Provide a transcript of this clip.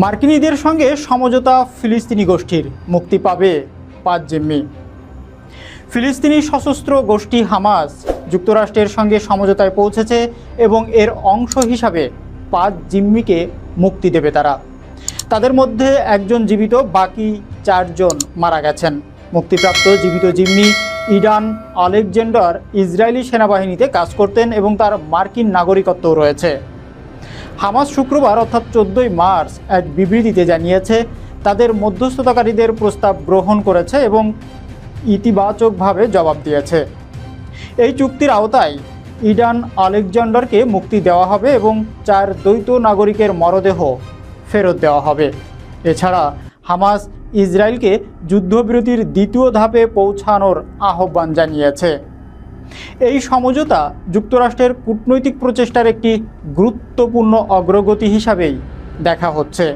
মার্কিনীদের সঙ্গে সমঝোতা ফিলিস্তিনি গোষ্ঠীর মুক্তি পাবে পাঁচ জিম্মি। ফিলিস্তিনি সশস্ত্র গোষ্ঠী হামাস যুক্তরাষ্ট্রের সঙ্গে সমঝোতায় পৌঁছেছে এবং এর অংশ হিসাবে পাঁচ জিম্মিকে মুক্তি দেবে তারা। তাদের মধ্যে একজন জীবিত, বাকি চারজন মারা গেছেন। মুক্তিপ্রাপ্ত জীবিত জিম্মি ইডান আলেকজান্ডার ইসরায়েলি সেনাবাহিনীতে কাজ করতেন এবং তার মার্কিন নাগরিকত্বও রয়েছে। হামাস শুক্রবার অর্থাৎ চোদ্দোই মার্চ এক বিবৃতিতে জানিয়েছে, তাদের মধ্যস্থতাকারীদের প্রস্তাব গ্রহণ করেছে এবং ইতিবাচকভাবে জবাব দিয়েছে। এই চুক্তির আওতায় ইডান আলেকজান্ডারকে মুক্তি দেওয়া হবে এবং চার দ্বৈত নাগরিকের মরদেহ ফেরত দেওয়া হবে। এছাড়া হামাস ইসরায়েলকে যুদ্ধবিরতির দ্বিতীয় ধাপে পৌঁছানোর আহ্বান জানিয়েছে। এই সমঝোতা যুক্তরাষ্ট্রের কূটনৈতিক প্রচেষ্টার একটি গুরুত্বপূর্ণ অগ্রগতি হিসাবেই দেখা হচ্ছে।